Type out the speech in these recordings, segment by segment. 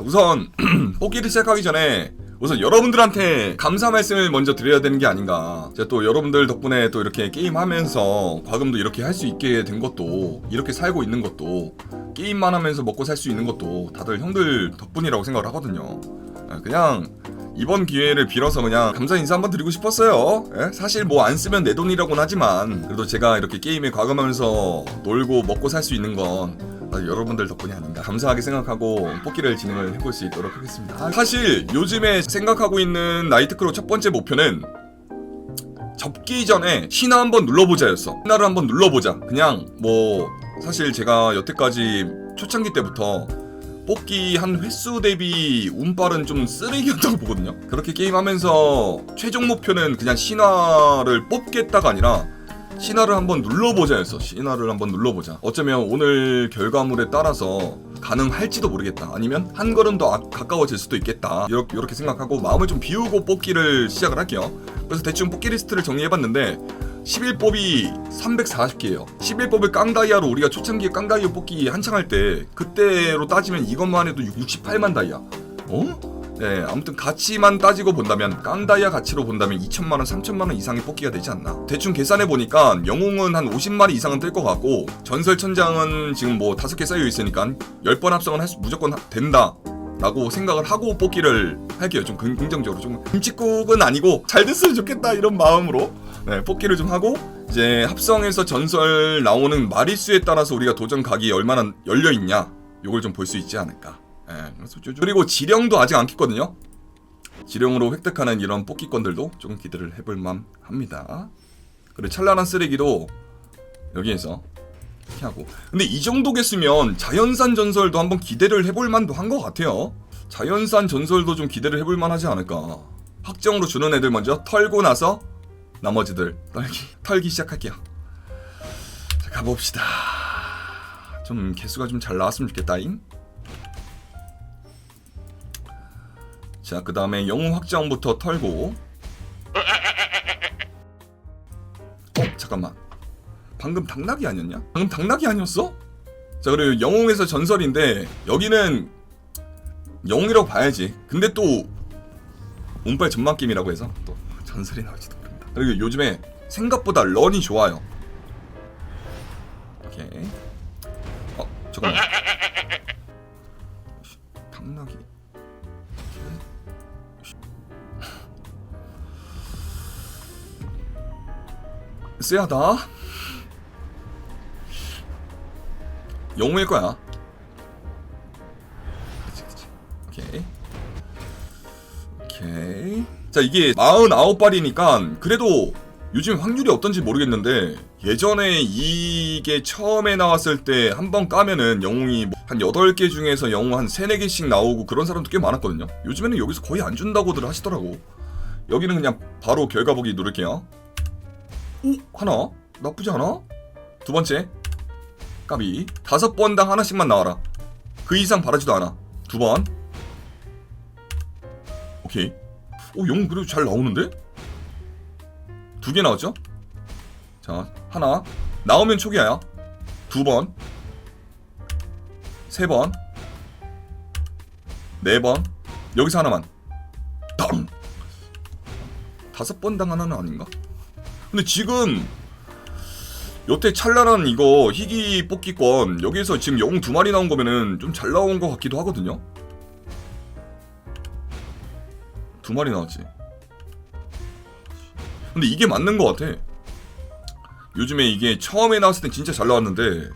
우선 뽑기를 시작하기 전에 우선 여러분들한테 감사 말씀을 먼저 드려야 되는 게 아닌가. 제가 또 여러분들 덕분에 또 이렇게 게임하면서 과금도 이렇게 할 수 있게 된 것도 이렇게 살고 있는 것도 게임만 하면서 먹고 살 수 있는 것도 다들 형들 덕분이라고 생각을 하거든요. 아, 그냥 이번 기회를 빌어서 그냥 감사 인사 한번 드리고 싶었어요. 예? 사실 뭐 안 쓰면 내 돈이라고는 하지만 그래도 제가 이렇게 게임에 과금하면서 놀고 먹고 살 수 있는 건 아, 여러분들 덕분이 아닌가 감사하게 생각하고 뽑기를 진행을 해볼 수 있도록 하겠습니다. 사실 요즘에 생각하고 있는 나이트크로 첫 번째 목표는 접기 전에 신화 한번 눌러보자였어. 신화를 한번 눌러보자. 그냥 뭐 사실 제가 여태까지 초창기 때부터 뽑기 한 횟수 대비 운빨은 좀 쓰레기였다고 보거든요. 그렇게 게임하면서 최종 목표는 그냥 신화를 뽑겠다가 아니라 신화를 한번 눌러보자였어. 신화를 한번 눌러보자. 어쩌면 오늘 결과물에 따라서 가능할지도 모르겠다. 아니면 한 걸음 더 아- 가까워질 수도 있겠다. 이렇게, 이렇게 생각하고 마음을 좀 비우고 뽑기를 시작을 할게요. 그래서 대충 뽑기 리스트를 정리해봤는데 11뽑이 340개예요. 11뽑을 깡다이아로 우리가 초창기에 깡다이아 뽑기 한창 할 때 그때로 따지면 이것만 해도 68만 다이아. 어? 네, 아무튼 가치만 따지고 본다면 깡다이아 가치로 본다면 2천만 원, 3천만 원 이상의 뽑기가 되지 않나. 대충 계산해 보니까 영웅은 한 50마리 이상은 뜰 것 같고 전설 천장은 지금 뭐 다섯 개 쌓여 있으니까 10번 합성은 할 수 무조건 하- 된다. 라고 생각을 하고 뽑기를 할게요. 좀 긍- 긍정적으로 좀 김치국은 아니고 잘 됐으면 좋겠다 이런 마음으로 네, 뽑기를 좀 하고 이제 합성해서 전설 나오는 마리수에 따라서 우리가 도전 각이 얼마나 열려 있냐 요걸 좀 볼 수 있지 않을까. 좀- 그리고 지령도 아직 안 켰거든요. 지령으로 획득하는 이런 뽑기권들도 조금 기대를 해볼 만 합니다. 그리고 찬란한 쓰레기도 여기에서 이렇게 하고. 근데 이 정도 겠으면 자연산 전설도 한번 기대를 해볼 만도 한 것 같아요. 자연산 전설도 좀 기대를 해볼 만하지 않을까. 확정으로 주는 애들 먼저 털고 나서 나머지들 털기 털기 시작할게요. 자 가봅시다. 좀 개수가 좀 잘 나왔으면 좋겠다잉. 자, 그 다음에 영웅 확정부터 털고. 어, 잠깐만. 방금 당나귀 아니었냐? 방금 당나귀 아니었어? 자, 그리고 영웅에서 전설인데, 여기는 영웅이라고 봐야지. 근데 또, 운빨 전망 게임이라고 해서 또 전설이 나올지도 모른다. 그리고 요즘에 생각보다 런이 좋아요. 오케이. 어, 잠깐만. 당나귀. 쎄하다. 영웅일 거야. 그치, 그치. 오케이. 오케이. 자, 이게 49발이니까 그래도 요즘 확률이 어떤지 모르겠는데 예전에 이게 처음에 나왔을 때 한 번 까면은 영웅이 뭐한 8개 중에서 영웅 한 3, 4개씩 나오고 그런 사람도 꽤 많았거든요. 요즘에는 여기서 거의 안 준다고들 하시더라고. 여기는 그냥 바로 결과 보기 누를게요. 오 하나 나쁘지 않아 두 번째 까비 다섯 번당 하나씩만 나와라. 그 이상 바라지도 않아. 두 번. 오케이. 오 영웅 그래도 잘 나오는데? 두 개 나왔죠? 자 하나. 나오면 초기화야. 두번 세번. 네 번. 여기서 하나만. 땅 다섯 번당 하나는 아닌가? 근데 지금 여태 찬란한 이거 희귀 뽑기권 여기서 지금 영웅 두 마리 나온 거면은 좀 잘 나온 것 같기도 하거든요. 두 마리 나왔지. 근데 이게 맞는 것 같아. 요즘에 이게 처음에 나왔을 땐 진짜 잘 나왔는데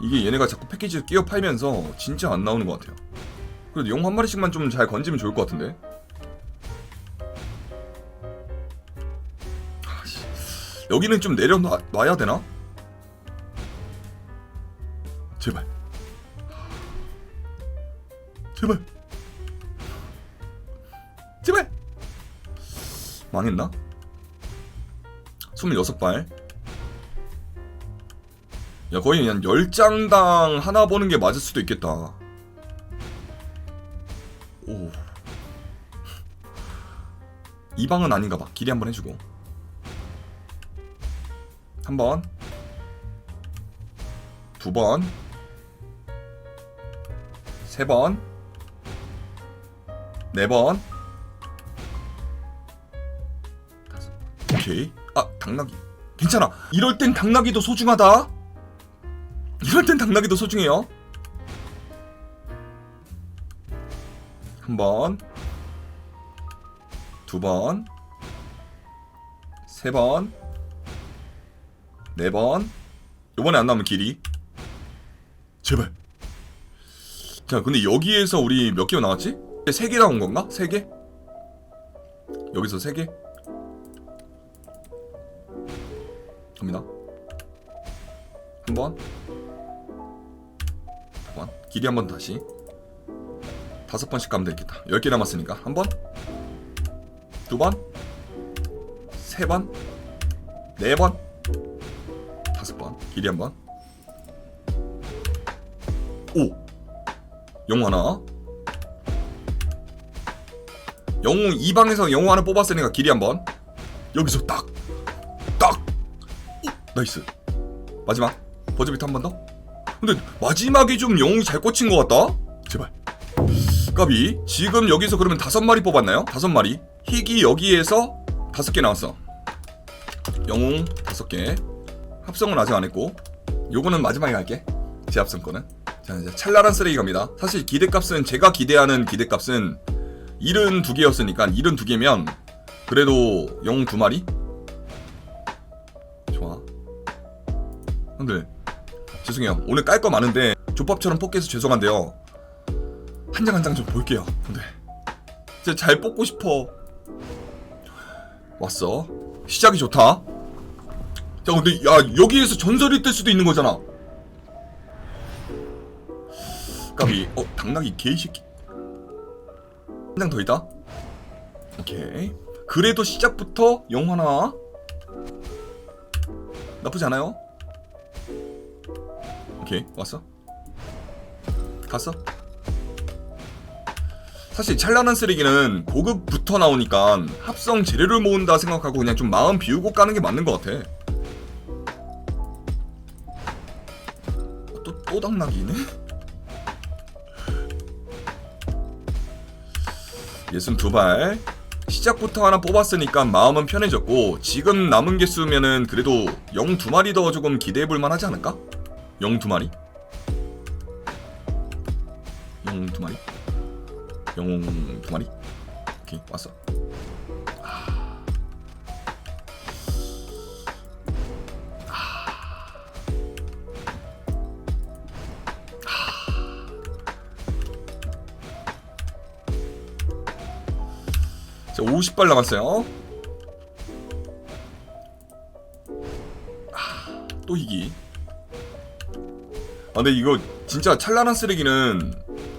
이게 얘네가 자꾸 패키지를 끼워 팔면서 진짜 안 나오는 것 같아요. 그래도 영웅 한 마리씩만 좀 잘 건지면 좋을 것 같은데. 여기는 좀 내려놔야 되나? 제발. 제발. 제발. 망했나? 26발. 야, 거의 그냥 10장당 하나 보는 게 맞을 수도 있겠다. 오. 이 방은 아닌가 봐. 길이 한번 해주고. 한 번, 두 번, 세 번, 네 번. 오케이. 아, 당나귀. 괜찮아. 이럴 땐 당나귀도 소중하다. 이럴 땐 당나귀도 소중해요. 한 번. 두 번. 세 번. 네 번. 요번에 안 나오면 길이. 제발. 자, 근데 여기에서 우리 몇 개가 나왔지? 세개 나온 건가? 세 개? 여기서 세 개? 갑니다. 한 번. 두 번. 길이 한번 다시. 다섯 번씩 가면 되겠다. 열개 남았으니까. 한 번. 두 번. 세 번. 네 번. 길이 한 번. 오. 영웅 하나. 영웅 이 방에서 영웅 하나 뽑았으니까 길이 한 번. 여기서 딱. 딱. 오, 나이스. 마지막. 버즈비트 한 번 더. 근데 마지막에 좀 영웅이 잘 꽂힌 것 같다. 제발. 까비. 지금 여기서 그러면 다섯 마리 뽑았나요? 다섯 마리. 희귀 여기에서 다섯 개 나왔어. 영웅 다섯 개. 합성은 아직 안 했고. 요거는 마지막에 갈게. 제 합성 거는. 자 이제 찰나란 쓰레기 갑니다. 사실 기대값은 제가 기대하는 기대값은 72개였으니까 72개면 그래도 영웅 두 마리? 좋아. 형들 죄송해요. 오늘 깔 거 많은데 족밥처럼 뽑기해서 죄송한데요. 한 장 한 장 좀 볼게요. 형들 진짜 잘 뽑고 싶어. 왔어. 시작이 좋다. 자 근데 야 여기에서 전설이 뜰 수도 있는 거잖아. 까비 어 당나귀 개새끼. 한 장 더 있다? 오케이. 그래도 시작부터 영 하나. 나쁘지 않아요? 오케이 왔어. 갔어? 사실 찬란한 쓰레기는 고급부터 나오니까 합성 재료를 모은다 생각하고 그냥 좀 마음 비우고 까는 게 맞는 것 같아 당나귀네? 예순 두 발. 시작부터 하나 뽑았으니까 마음은 편해졌고 지금 남은 개수면은 그래도 영 두 마리 더 조금 기대해 볼 만하지 않을까? 영 두 마리? 영 두 마리? 영웅 두 마리? 오케이 왔어. 50발 남았어요. 아, 또 희귀. 아, 근데 이거 진짜 찬란한 쓰레기는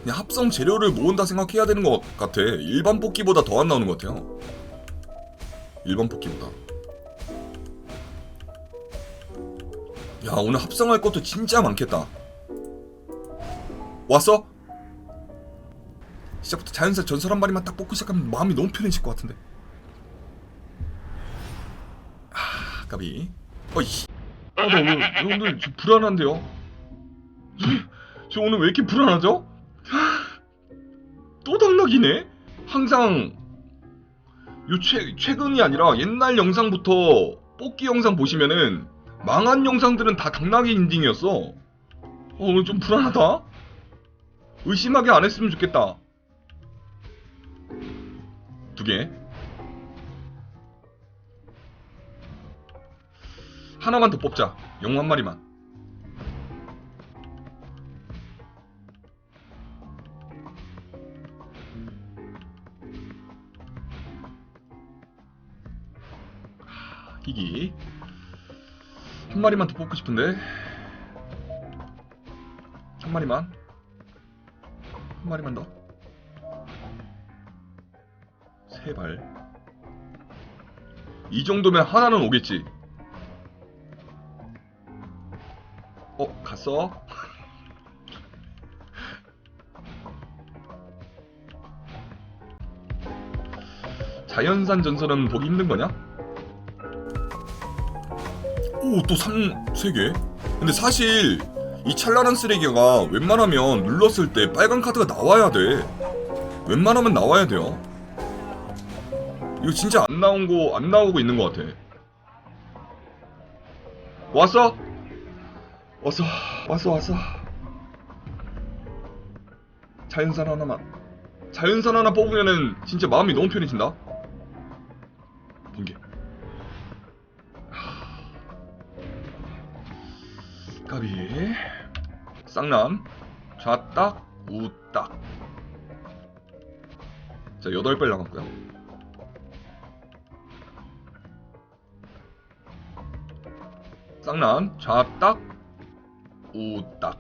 그냥 합성 재료를 모은다 생각해야 되는 것 같아. 일반 뽑기보다 더 안 나오는 것 같아요. 일반 뽑기보다. 야, 오늘 합성할 것도 진짜 많겠다. 왔어? 시작부터 자연사 전설 한 마리만 딱 뽑고 시작하면 마음이 너무 편해질 것 같은데. 아, 까비. 어이. 아, 나 오늘 오늘 좀 불안한데요. 저 오늘 왜 이렇게 불안하죠? 또 당나귀네. 항상 요 최, 최근이 아니라 옛날 영상부터 뽑기 영상 보시면은 망한 영상들은 다 당나귀 인딩이었어. 어, 오늘 좀 불안하다. 의심하게 안 했으면 좋겠다. 두 개. 하나만 더 뽑자. 영웅 한 마리만. 하, 희귀. 한 마리만 더 뽑고 싶은데. 한 마리만. 한 마리만 더. 세 발. 이 정도면 하나는 오겠지. 어, 갔어? 자연산 전설은 보기 힘든 거냐? 오, 또 3, 3개? 근데 사실 이 찰나란 쓰레기가 웬만하면 눌렀을 때 빨간 카드가 나와야 돼. 웬만하면 나와야 돼요. 이거 진짜 안 나온 거 안 나오고 있는 것 같아. 왔어? 왔어 왔어 왔어. 자연산 하나만. 자연산 하나 뽑으면은 진짜 마음이 너무 편해진다. 번개. 까비. 쌍남. 좌딱, 우딱. 자, 여덟 발 남았고요. 쌍남, 좌딱, 우딱.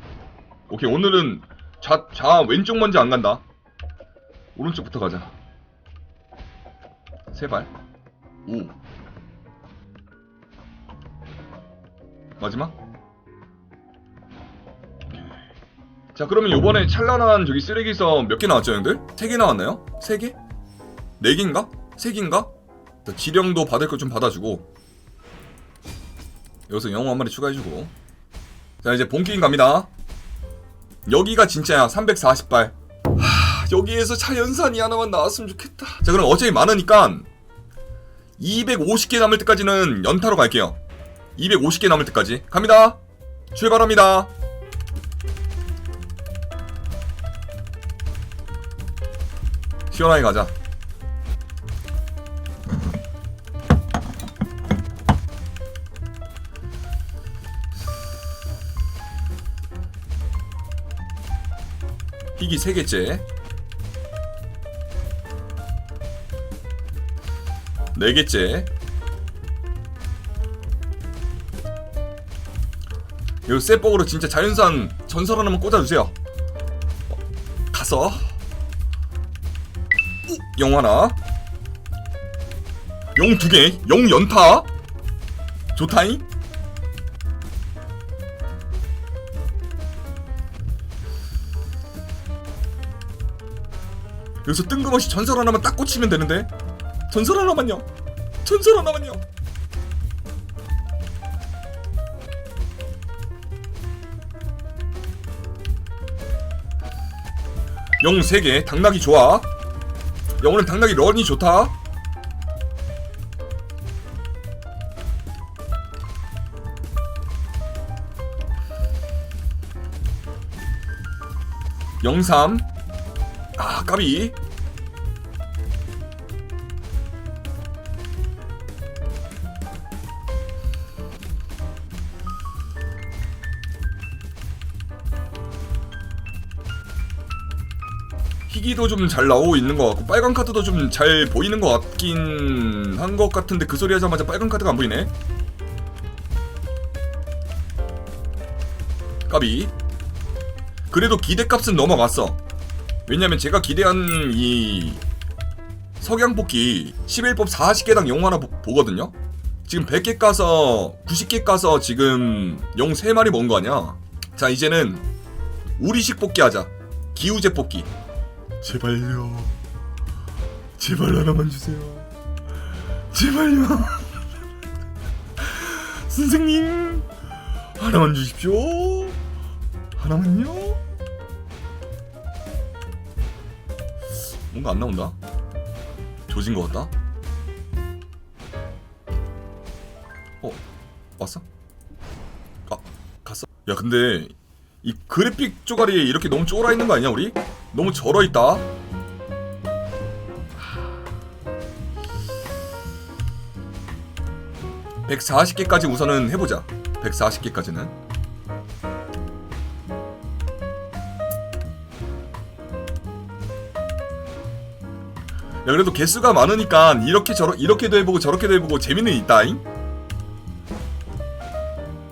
오케이, 오늘은 좌, 좌 왼쪽 먼저 안 간다. 오른쪽부터 가자. 세 발. 우. 마지막. 자 그러면 요번에 찬란한 저기 쓰레기서 몇개 나왔죠 형들? 세개 나왔나요? 세 개? 네 개인가? 세 개인가? 자, 지령도 받을 거좀 받아주고 여기서 영웅 한 마리 추가해주고. 자 이제 본 게임 갑니다. 여기가 진짜야. 340발. 하, 여기에서 차연산이 하나만 나왔으면 좋겠다. 자 그럼 어차피 많으니까 250개 남을 때까지는 연타로 갈게요. 250개 남을 때까지. 갑니다. 출발합니다. 시원하게 가자. 희귀 3개째. 4개째. 요 쇠복으로 진짜 자연산 전설 하나만 꽂아주세요. 어, 가서. 영 하나 영 두개 영 연타 좋다잉 여기서 뜬금없이 전설 하나만 딱 꽂히면 되는데? 전설 하나만요. 전설 하나만요. 영 3개. 당나귀 좋아. 영어는 당나귀 런이 좋다. 영삼. 아 까비. 희귀도 좀 잘 나오고 있는 것 같고 빨간 카드도 좀 잘 보이는 것 같긴 한 것 같은데 그 소리 하자마자 빨간 카드가 안 보이네. 까비. 그래도 기대값은 넘어갔어 왜냐면 제가 기대한 이 석양뽑기 11법 40개당 영 하나 보, 보거든요 지금 100개 까서 90개 까서 지금 영 3마리 먹은 거 아니야 자 이제는 우리식 뽑기 하자 기우제 뽑기 제발요. 제발 하나만 주세요. 제발요. 선생님 하나만 주십시오. 하나만요. 뭔가 안 나온다. 조진 것 같다. 어 왔어? 아 갔어? 야 근데 이 그래픽 쪼가리에 이렇게 너무 쫄아 있는 거 아니야 우리? 너무 절어 있다. (140개까지) 우선은 해보자 (140개까지는) 야 그래도 개수가 많으니까 이렇게 저러 이렇게도 해보고 저렇게도 해보고 재미는 있다잉?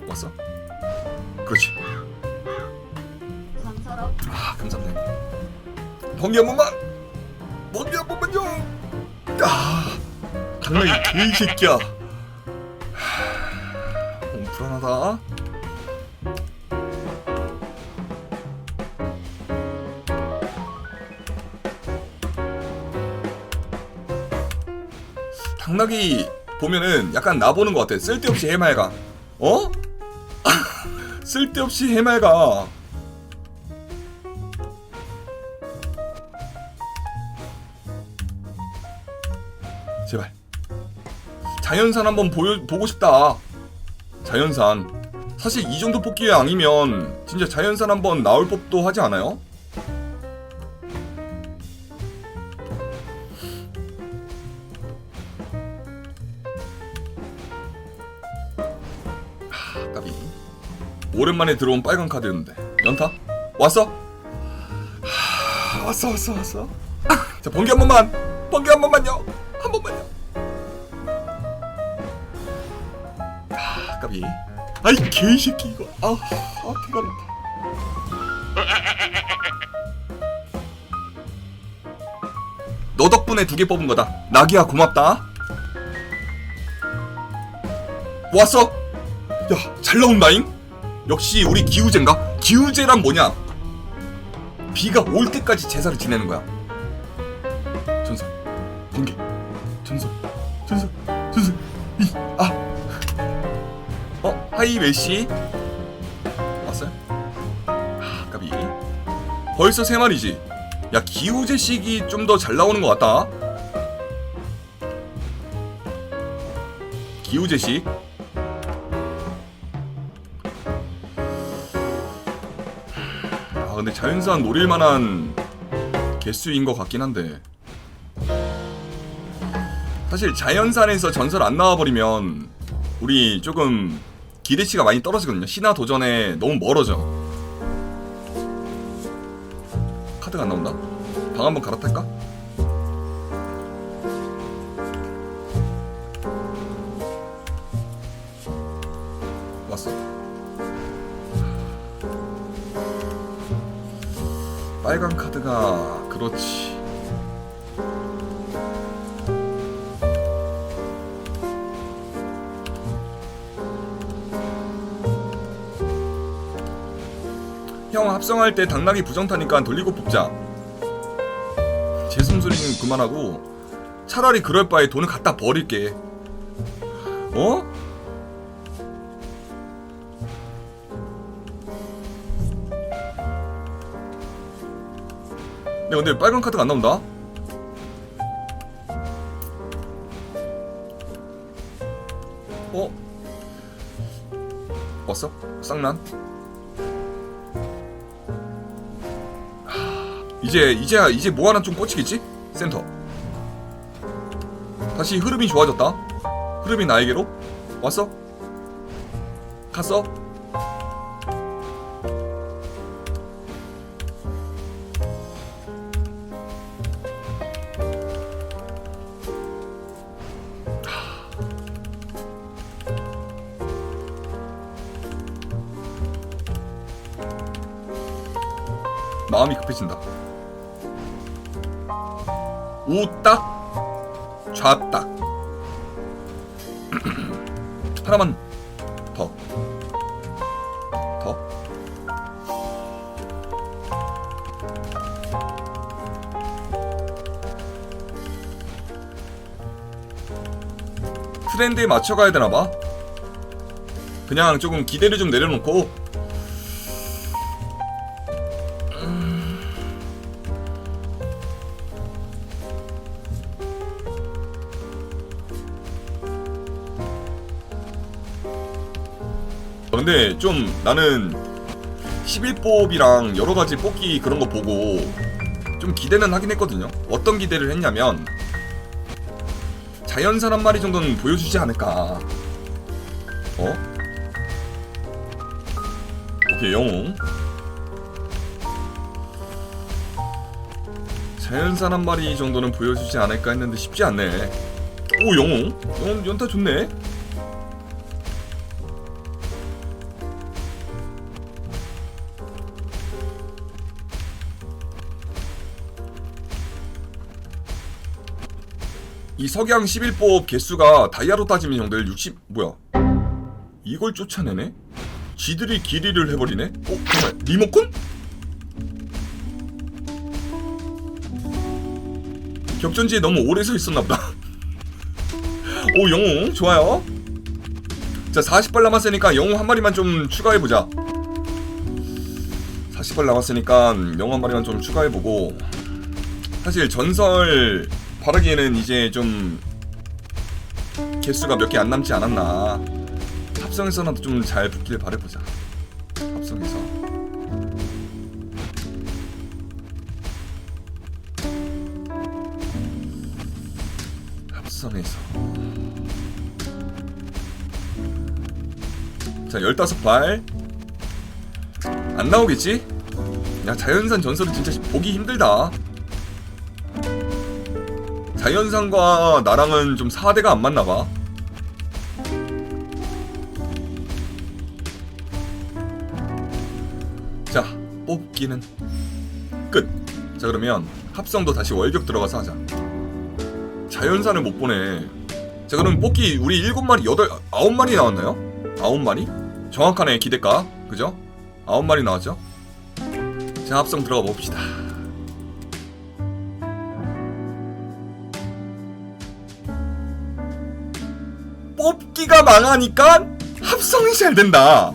왔어? 그렇지. 아 감사합니다. 번개 한 번만! 번개 한 번만요! 아 당나귀 개이 새끼야 자기 보면은 약간 나보는 것 같아. 쓸데없이 해맑아. 어? 쓸데없이 해맑아. 제발. 자연산 한번 보여, 보고 싶다. 자연산. 사실 이 정도 뽑기의 양이면 진짜 자연산 한번 나올 법도 하지 않아요? 오랜만에 들어온 빨간 카드였는데. 연타? 왔어? 하, 왔어 왔어 왔어. 자 번개 한 번만. 번개 한 번만요. 한 번만요. 아 까비 아이 개새끼 이거. 아아 개가린다 너 덕분에 두 개 뽑은 거다. 나기야 고맙다. 왔어? 야잘 나온다잉 역시 우리 기우제인가? 기우제란 뭐냐? 비가 올 때까지 제사를 지내는 거야. 전설 번개. 전설 전설 전설 이 아. 어 하이 메시. 왔어요? 아 까비. 벌써 세 마리지? 야 기우제 식이 좀 더 잘 나오는 것 같다. 기우제 식 자연산 노릴 만한 개수인 것 같긴 한데 사실 자연산에서 전설 안 나와버리면 우리 조금 기대치가 많이 떨어지거든요 신화 도전에 너무 멀어져 카드가 안 나온다? 방 한번 갈아탈까? 왔어 빨간 카드가 그렇지. 형 합성할 때 당나귀 부정 타니까 돌리고 뽑자. 제 숨소리는 그만하고 차라리 그럴 바에 돈을 갖다 버릴게. 어? 근데 빨간 카드가 안 나온다 어? 왔어? 쌍난? 이제 이제 이제 뭐 하나 좀 꽂히겠지? 센터. 다시 흐름이 좋아졌다. 흐름이 나에게로 왔어? 갔어? 급해진다. 우딱 좌딱 하나만 더 더. 트렌드에 맞춰가야 되나봐. 그냥 조금 기대를 좀 내려놓고 근데 좀 나는 11뽑이랑 여러 가지 뽑기 그런 거 보고 좀 기대는 하긴 했거든요. 어떤 기대를 했냐면 자연산 한 마리 정도는 보여주지 않을까. 어? 오케이 영웅. 자연산 한 마리 정도는 보여주지 않을까 했는데 쉽지 않네. 오 영웅. 영웅 연타 좋네. 이 석양 11법 개수가 다이아로 따지면 형들 60 뭐야 이걸 쫓아내네? 지들이 길이를 해버리네? 어? 잠깐만 리모컨? 격전지에 너무 오래 서 있었나보다 오 영웅 좋아요 자 40발 남았으니까 영웅 한 마리만 좀 추가해보자 40발 남았으니까 영웅 한 마리만 좀 추가해보고 사실 전설 바라기에는 이제 좀 개수가 몇 개 안 남지 않았나. 합성에서는 좀잘 붙길 바래보자. 합성에서. 합성에서. 자 15발. 안 나오겠지? 야 자연산 전설은 진짜 보기 힘들다 자연산과 나랑은 좀 4대가 안 맞나봐 자 뽑기는 끝 자 그러면 합성도 다시 월격 들어가서 하자 자연산을 못 보네 자 그럼 뽑기 우리 7마리 8 9마리 나왔나요? 9마리? 정확하네 기대가 그죠? 9마리 나왔죠? 자 합성 들어가 봅시다 뽑기가 망하니까 합성이 잘 된다.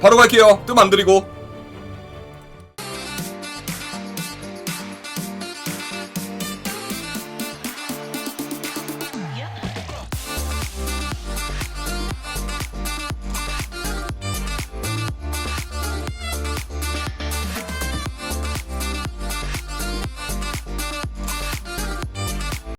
바로 갈게요. 뜸 안 들이고